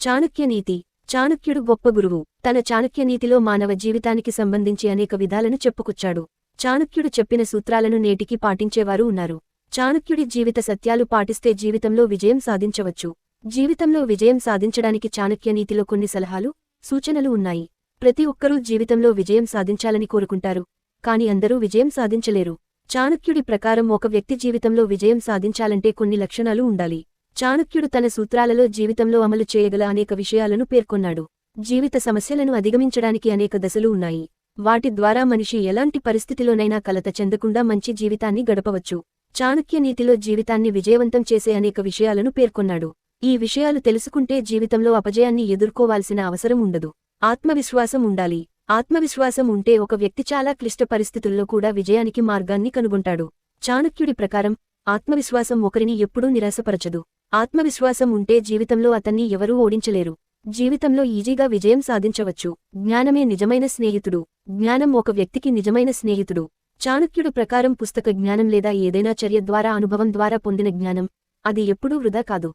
చాణుక్యనీతి. చాణుక్యుడు చాణక్యుడు గొప్ప గురువు. తన చాణుక్యనీతిలో మానవ జీవితానికి సంబంధించి అనేక విధాలను చెప్పుకొచ్చాడు. చాణక్యుడు చెప్పిన సూత్రాలను నేటికి పాటించేవారు ఉన్నారు. చాణక్యుడి జీవిత సత్యాలు పాటిస్తే జీవితంలో విజయం సాధించవచ్చు. జీవితంలో విజయం సాధించడానికి చాణుక్యనీతిలో కొన్ని సలహాలు సూచనలు ఉన్నాయి. ప్రతి ఒక్కరూ జీవితంలో విజయం సాధించాలని కోరుకుంటారు. కాని అందరూ విజయం సాధించలేరు. చాణక్యుడి ప్రకారం ఒక వ్యక్తి జీవితంలో విజయం సాధించాలంటే కొన్ని లక్షణాలు ఉండాలి. చాణక్యుడు తన సూత్రాలలో జీవితంలో అమలు చేయగల అనేక విషయాలను పేర్కొన్నాడు. జీవిత సమస్యలను అధిగమించడానికి అనేక దశలు ఉన్నాయి. వాటి ద్వారా మనిషి ఎలాంటి పరిస్థితిలోనైనా కలత చెందకుండా మంచి జీవితాన్ని గడపవచ్చు. చాణుక్య నీతిలో జీవితాన్ని విజయవంతం చేసే అనేక విషయాలను పేర్కొన్నాడు. ఈ విషయాలు తెలుసుకుంటే జీవితంలో అపజయాన్ని ఎదుర్కోవాల్సిన అవసరం ఉండదు. ఆత్మవిశ్వాసం ఉండాలి. ఆత్మవిశ్వాసం ఉంటే ఒక వ్యక్తి చాలా క్లిష్ట పరిస్థితుల్లో కూడా విజయానికి మార్గాన్ని కనుగొంటాడు. చాణుక్యుడి ప్రకారం ఆత్మవిశ్వాసం ఒకరిని ఎప్పుడూ నిరాశపరచదు. ఆత్మవిశ్వాసం ఉంటే జీవితంలో అతన్ని ఎవరూ ఓడించలేరు. జీవితంలో ఈజీగా విజయం సాధించవచ్చు. జ్ఞానమే నిజమైన స్నేహితుడు. జ్ఞానం ఒక వ్యక్తికి నిజమైన స్నేహితుడు. చాణక్యుడు ప్రకారం పుస్తక జ్ఞానం లేదా ఏదైనా చర్య ద్వారా అనుభవం ద్వారా పొందిన జ్ఞానం. అది ఎప్పుడూ వృధా కాదు.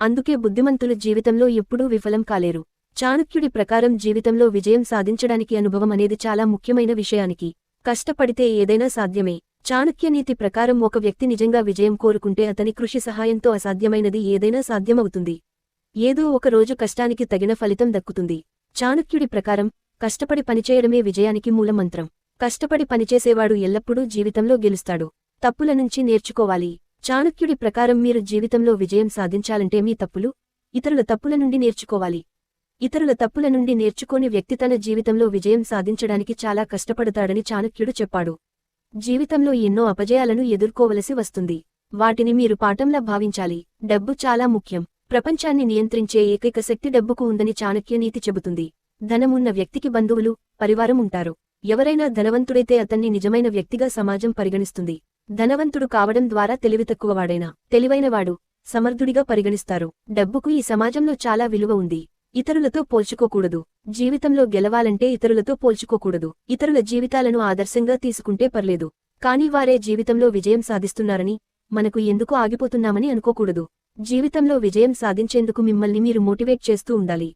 అందుకే బుద్ధిమంతులు జీవితంలో ఎప్పుడూ విఫలం కాలేరు. చాణక్యుడి ప్రకారం జీవితంలో విజయం సాధించడానికి అనుభవం అనేది చాలా ముఖ్యమైన విషయానికి. కష్టపడితే ఏదైనా సాధ్యమే. చాణక్యనీతి ప్రకారం ఒక వ్యక్తి నిజంగా విజయం కోరుకుంటే అతని కృషి సహాయంతో అసాధ్యమైనది ఏదైనా సాధ్యమవుతుంది. ఏదో ఒక రోజు కష్టానికి తగిన ఫలితం దక్కుతుంది. చాణక్యుడి ప్రకారం కష్టపడి పనిచేయడమే విజయానికి మూలమంత్రం కష్టపడి పనిచేసేవాడు ఎల్లప్పుడూ జీవితంలో గెలుస్తాడు. తప్పుల నుంచి నేర్చుకోవాలి. చాణక్యుడి ప్రకారం మీరు జీవితంలో విజయం సాధించాలంటే మీ తప్పులు ఇతరుల తప్పుల నుండి నేర్చుకోవాలి. ఇతరుల తప్పుల నుండి నేర్చుకోని వ్యక్తి తన జీవితంలో విజయం సాధించడానికి చాలా కష్టపడతాడని చాణక్యుడు చెప్పాడు. జీవితంలో ఎన్నో అపజయాలను ఎదుర్కోవలసి వస్తుంది. వాటిని మీరు పాఠంలా భావించాలి. డబ్బు చాలా ముఖ్యం. ప్రపంచాన్ని నియంత్రించే ఏకైక శక్తి డబ్బుకు ఉందని చాణక్య నీతి చెబుతుంది. ధనమున్న వ్యక్తికి బంధువులు పరివారం ఉంటారు. ఎవరైనా ధనవంతుడైతే అతన్ని నిజమైన వ్యక్తిగా సమాజం పరిగణిస్తుంది. ధనవంతుడు కావడం ద్వారా తెలివితక్కువవాడైనా తెలివైనవాడు సమర్థుడిగా పరిగణిస్తారు. డబ్బుకు ఈ సమాజంలో చాలా విలువ ఉంది. ఇతరులతో పోల్చుకోకూడదు. జీవితంలో గెలవాలంటే ఇతరులతో పోల్చుకోకూడదు. ఇతరుల జీవితాలను ఆదర్శంగా తీసుకుంటే పర్లేదు. కాని వారే జీవితంలో విజయం సాధిస్తున్నారని మనకు ఎందుకు ఆగిపోతున్నామని అనుకోకూడదు. జీవితంలో విజయం సాధించేందుకు మిమ్మల్ని మీరు మోటివేట్ చేస్తూ ఉండాలి.